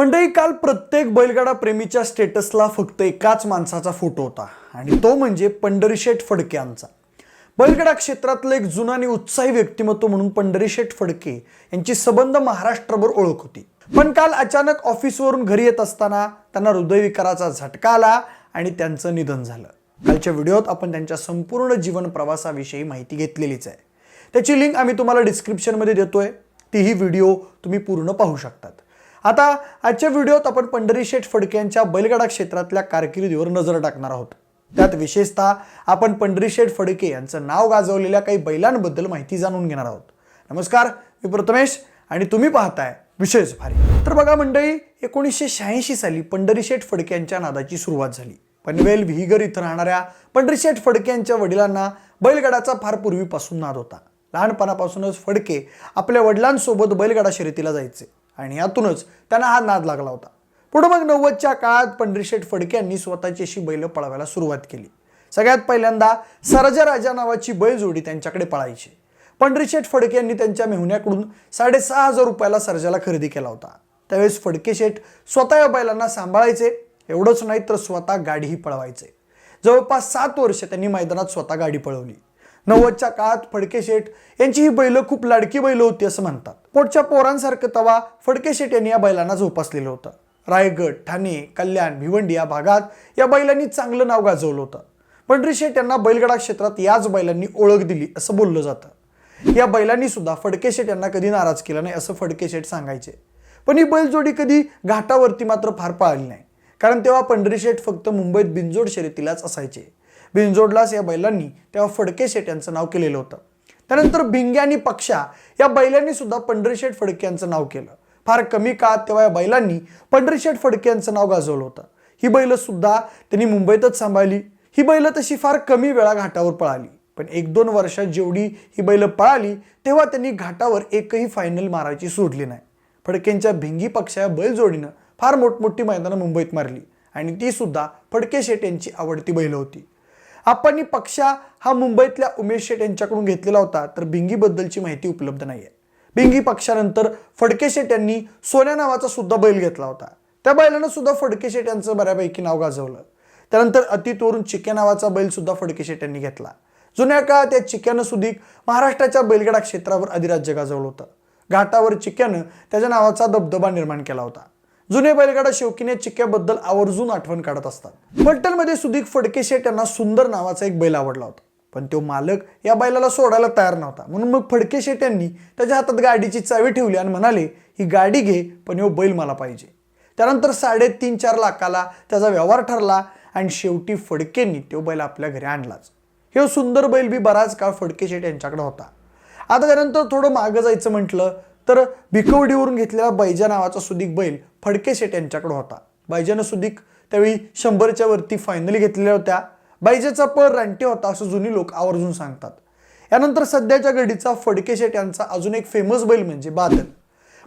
मंडळी काल प्रत्येक बैलगाडा प्रेमीच्या स्टेटसला फक्त एकाच माणसाचा फोटो होता. आणि तो म्हणजे पंढरीशेठ फडके यांचा. बैलगाडा क्षेत्रातलं एक जुना आणि उत्साही व्यक्तिमत्व म्हणून पंढरीशेठ फडके यांची सबंध महाराष्ट्रभर ओळख होती. पण काल अचानक ऑफिसवरून घरी येत असताना त्यांना हृदयविकाराचा झटका आला आणि त्यांचं निधन झालं. कालच्या व्हिडिओत आपण त्यांच्या संपूर्ण जीवन प्रवासाविषयी माहिती घेतलेलीच आहे. त्याची लिंक आम्ही तुम्हाला डिस्क्रिप्शनमध्ये देतोय. तीही व्हिडिओ तुम्ही पूर्ण पाहू शकतात. आता आजच्या व्हिडिओत आपण पंढरी शेठ फडके यांच्या बैलगाडा क्षेत्रातल्या कारकिर्दीवर नजर टाकणार आहोत. त्यात विशेषतः आपण पंढरी शेठ फडके यांचं नाव गाजवलेल्या काही बैलांबद्दल माहिती जाणून घेणार आहोत. नमस्कार मी प्रथमेश आणि तुम्ही पाहताय विशेष भारी. तर बघा मंडळी एकोणीसशे शहाऐंशी साली पंढरी शेठ फडके यांच्या नादाची सुरुवात झाली. पनवेल विहिगर इथं राहणाऱ्या पंढरी शेठ फडके यांच्या वडिलांना बैलगाडाचा फार पूर्वीपासून नाद होता. लहानपणापासूनच फडके आपल्या वडिलांसोबत बैलगाडा शर्यतीला जायचे. आणि यातूनच त्यांना हा नाद लागला होता. पुढे मग नव्वदच्या काळात पंढरीशेठ फडके यांनी स्वतःची अशी बैल पळवायला सुरुवात केली. सगळ्यात पहिल्यांदा सरजराजा नावाची बैलजोडी त्यांच्याकडे पळायची. पंढरीशेठ फडके यांनी त्यांच्या मेहुण्याकडून साडेसहा हजार रुपयाला सर्जाला खरेदी केला होता. त्यावेळेस फडके शेठ स्वतः या बैलांना सांभाळायचे एवढंच नाही तर स्वतः गाडीही पळवायचे. जवळपास सात वर्ष त्यांनी मैदानात स्वतः गाडी पळवली. नव्वदच्या काळात फडके शेठ यांची ही बैलं खूप लाडकी बैल होती असं म्हणतात. पोटच्या पोरांसारखं तवा फडके शेठ यांनी या बैलांना जोपासलेलं होतं. रायगड ठाणे कल्याण भिवंडी या भागात या बैलांनी चांगलं नाव गाजवलं होतं. पंढरी शेठ यांना बैलगडा क्षेत्रात याच बैलांनी ओळख दिली असं बोललं जातं. या बैलांनी सुद्धा फडके शेठ यांना कधी नाराज केला नाही असं फडके शेठ सांगायचे. पण ही बैलजोडी कधी घाटावरती मात्र फार पाळली नाही. कारण तेव्हा पंढरी शेठ फक्त मुंबईत बिनजोड शर्यतीलाच असायचे. बिंजोडलास या बैलांनी तेव्हा फडके शेठ यांचं नाव केलेलं होतं. त्यानंतर भिंग्या आणि पक्षा या बैलांनी सुद्धा पंढरीशेठ फडके यांचं नाव केलं. फार कमी काळात तेव्हा या बैलांनी पंढरीशेठ फडके यांचं नाव गाजवलं होतं. ही बैल सुद्धा त्यांनी मुंबईतच सांभाळली. ही बैल तशी फार कमी वेळा घाटावर पळाली. पण एक दोन वर्षात जेवढी ही बैल पळाली तेव्हा त्यांनी घाटावर एकही फायनल मारायची सोडली नाही. फडकेंच्या भिंगी पक्षा या बैलजोडीनं फार मोठमोठी मैदानं मुंबईत मारली आणि ती सुद्धा फडके शेट यांची आवडती बैल होती. आपण पक्षा हा मुंबईतल्या उमेश शेट यांच्याकडून घेतलेला होता तर भिंगीबद्दलची माहिती उपलब्ध नाही आहे भिंगी पक्षानंतर फडके शेट यांनी सोन्या नावाचा सुद्धा बैल घेतला होता. त्या बैलानं सुद्धा फडके शेट यांचं बऱ्यापैकी नाव गाजवलं. त्यानंतर अतितोरून चिक्या नावाचा बैल सुद्धा फडके शेट यांनी घेतला. जुन्या काळात या चिक्यानं सुधीक महाराष्ट्राच्या बैलगाडा क्षेत्रावर अधिराज्य गाजवलं होतं. घाटावर चिक्यानं त्याच्या नावाचा दबदबा निर्माण केला होता. जुने बैलगाडा शौकीने चिक्क्याबद्दल आवर्जून आठवण काढत असतात. फलटणमध्ये सुदीक फडके शेट यांना सुंदर नावाचा एक बैल आवडला होता. पण तो मालक या बैलाला सोडायला तयार नव्हता. म्हणून मग फडके शेट यांनी त्याच्या हातात गाडीची चावी ठेवली आणि म्हणाले ही गाडी घे पण ह्यो बैल मला पाहिजे. त्यानंतर साडेतीन चार लाखाला त्याचा व्यवहार ठरला आणि शेवटी फडकेंनी तो बैल आपल्या घरी आणलाच. हे सुंदर बैल बी बराच काळ फडके शेट यांच्याकडे होता. आता त्यानंतर थोडं मागं जायचं म्हटलं तर भिकवडीवरून घेतलेला बैजा नावाचा सुदीक बैल फडके शेट यांच्याकडे होता. बैजानं सुदीक त्यावेळी शंभरच्या वरती फायनली घेतलेल्या होत्या. बैजाचा पळ रानटी होता असं जुनी लोक आवर्जून सांगतात. यानंतर सध्याच्या घडीचा फडके शेट यांचा अजून एक फेमस बैल म्हणजे बादल.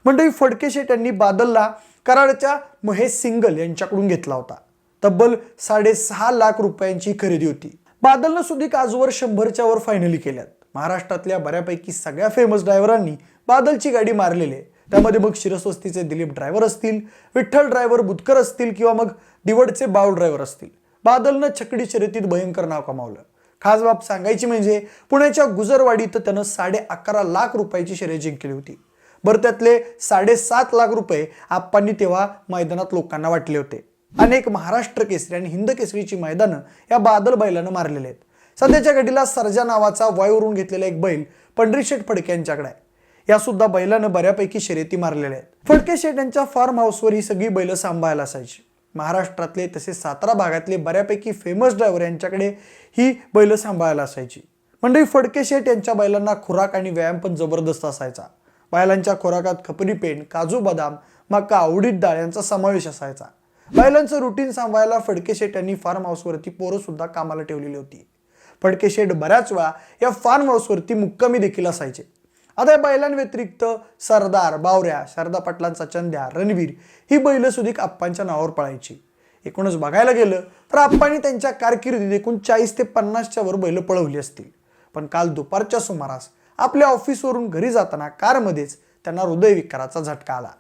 म्हणजे फडके शेट यांनी बादलला कराडच्या महेश सिंगल यांच्याकडून घेतला होता. तब्बल साडेसहा लाख रुपयांची खरेदी होती. बादलनं सुद्धा आजवर शंभरच्या वर फायनली केल्यात. महाराष्ट्रातल्या बऱ्यापैकी सगळ्या फेमस ड्रायव्हरांनी बादलची गाडी मारलेली आहे. त्यामध्ये मग शिरस्वस्तीचे दिलीप ड्रायव्हर असतील विठ्ठल ड्रायव्हर बुतकर असतील किंवा मग दिवडचे बाव ड्रायव्हर असतील. बादलनं छकडी शर्यतीत भयंकर नाव कमावलं. खास बाब सांगायची म्हणजे पुण्याच्या गुजरवाडीत त्यानं साडे अकरा लाख रुपयाची शर्यत जिंकली होती. बरं त्यातले साडेसात लाख रुपये आप्पांनी तेव्हा मैदानात लोकांना वाटले होते. अनेक महाराष्ट्र केसरी आणि हिंद केसरीची मैदानं या बादल बैलानं मारलेले आहेत. सध्याच्या घडीला सर्जा नावाचा वायूवरून घेतलेला एक बैल पंढरीशेठ फडके यांच्याकडे आहे. या सुद्धा बैलानं बऱ्यापैकी शर्यती मारलेल्या आहेत. फडके शेठ यांच्या फार्म हाऊसवर ही सगळी बैलं सांभाळायला असायची. महाराष्ट्रातले तसेच सातारा भागातले बऱ्यापैकी फेमस ड्रायव्हर यांच्याकडे ही बैलं सांभाळायला असायची. म्हणजे फडके शेठ यांच्या बैलांना खुराक आणि व्यायाम पण जबरदस्त असायचा. बैलांच्या खुराकात खपरी पेंड काजू बदाम मका उडीद डाळ यांचा समावेश असायचा. बैलांचं रुटीन सांभाळायला फडके शेट यांनी फार्म हाऊसवरती पोरं सुद्धा कामाला ठेवलेली होती. फडके शेट बऱ्याच वेळा या फार्म हाऊसवरती मुक्कामी देखील असायचे. आता या बैलांव्यतिरिक्त सरदार बावऱ्या शारदा पाटलांचा चंद्या रणवीर ही बैल सुधीक आप्पांच्या नावावर पळायची. एकूणच बघायला गेलं तर आप्पांनी त्यांच्या कारकिर्दीत एकूण चाळीस ते पन्नासच्या वर बैल पळवली असतील. पण काल दुपारच्या सुमारास आपल्या ऑफिसवरून घरी जाताना कारमध्येच त्यांना हृदयविकाराचा झटका आला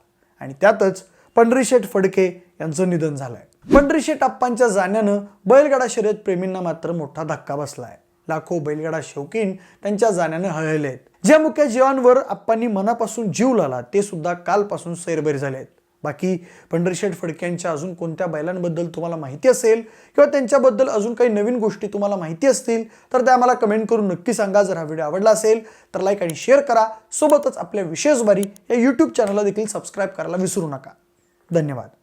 आणि त्यातच पंढरीशेठ फडके यांचं निधन झालंय. पंढरीशेठ आप्पांच्या जाण्यानं बैलगाडा शर्यत प्रेमींना मात्र मोठा धक्का बसलाय. लाखो बैलगाडा शौकीन त्यांच्या जाण्यानं हळहळले आहेत ज्या मुख्य जीवांवर आप्पांनी मनापासून जीव लावला ते सुद्धा कालपासून सैरभैर झाले आहेत बाकी पंढरीशेठ फडक्यांच्या अजून कोणत्या बैलांबद्दल तुम्हाला माहिती असेल किंवा त्यांच्याबद्दल अजून काही नवीन गोष्टी तुम्हाला माहिती असतील तर त्या आम्हाला कमेंट करून नक्की सांगा. जर हा व्हिडिओ आवडला असेल तर लाईक आणि शेअर करा. सोबतच आपल्या विशेष बारी या यूट्यूब चॅनलला देखील सबस्क्राईब करायला विसरू नका. धन्यवाद.